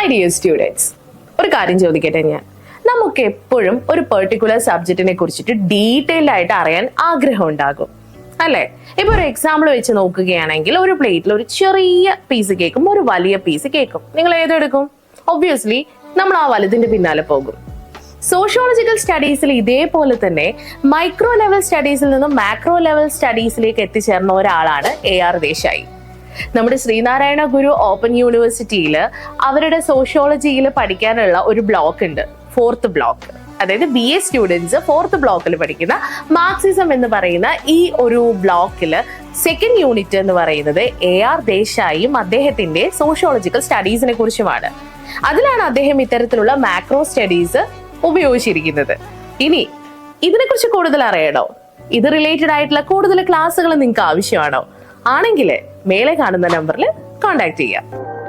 Hi dear students ഒരു കാര്യം ചോദിക്കട്ടെ ഞാൻ. നമുക്ക് എപ്പോഴും ഒരു പെർട്ടിക്കുലർ സബ്ജക്റ്റിനെ കുറിച്ചിട്ട് ഡീറ്റെയിൽഡ് ആയിട്ട് അറിയാൻ ആഗ്രഹം ഉണ്ടാകും. അല്ലേ? ഇപ്പൊ ഒരു എക്സാമ്പിൾ വെച്ച് നോക്കുകയാണെങ്കിൽ ഒരു പ്ലേറ്റിൽ ഒരു ചെറിയ പീസ് കേക്കും ഒരു വലിയ പീസ് കേക്കും നിങ്ങൾ ഏതെടുക്കും ഒബ്വിയസ്ലി നമ്മൾ ആ വലുതിന്റെ പിന്നാലെ പോകും. സോഷ്യോളജിക്കൽ സ്റ്റഡീസിൽ ഇതേപോലെ തന്നെ മൈക്രോ ലെവൽ സ്റ്റഡീസിൽ നിന്നും മാക്രോ ലെവൽ സ്റ്റഡീസിലേക്ക് എത്തിച്ചേർന്ന ഒരാളാണ് എ ആർ ദേശായി. നമ്മുടെ ശ്രീനാരായണ ഗുരു ഓപ്പൺ യൂണിവേഴ്സിറ്റിയിൽ അവരുടെ സോഷ്യോളജിയിൽ പഠിക്കാനുള്ള ഒരു ബ്ലോക്ക് ഉണ്ട്. Fourth block. അതായത് ബി എ സ്റ്റുഡൻസ് ഫോർത്ത് ബ്ലോക്കിൽ പഠിക്കുന്ന മാർക്സിസം എന്ന് പറയുന്ന ഈ ഒരു ബ്ലോക്കിൽ സെക്കൻഡ് യൂണിറ്റ് എന്ന് പറയുന്നത് എ ആർ ദേശായിയും അദ്ദേഹത്തിന്റെ സോഷ്യോളജിക്കൽ സ്റ്റഡീസിനെ കുറിച്ചുമാണ്. അതിലാണ് അദ്ദേഹം ഇത്തരത്തിലുള്ള മാക്രോ സ്റ്റഡീസ് ഉപയോഗിച്ചിരിക്കുന്നത്. ഇനി ഇതിനെക്കുറിച്ച് കൂടുതൽ അറിയണോ? ഇത് റിലേറ്റഡ് ആയിട്ടുള്ള കൂടുതൽ ക്ലാസ്സുകൾ നിങ്ങൾക്ക് ആവശ്യമാണോ? ആണെങ്കിൽ മേലെ കാണുന്ന നമ്പറിൽ കോൺടാക്ട് ചെയ്യാം.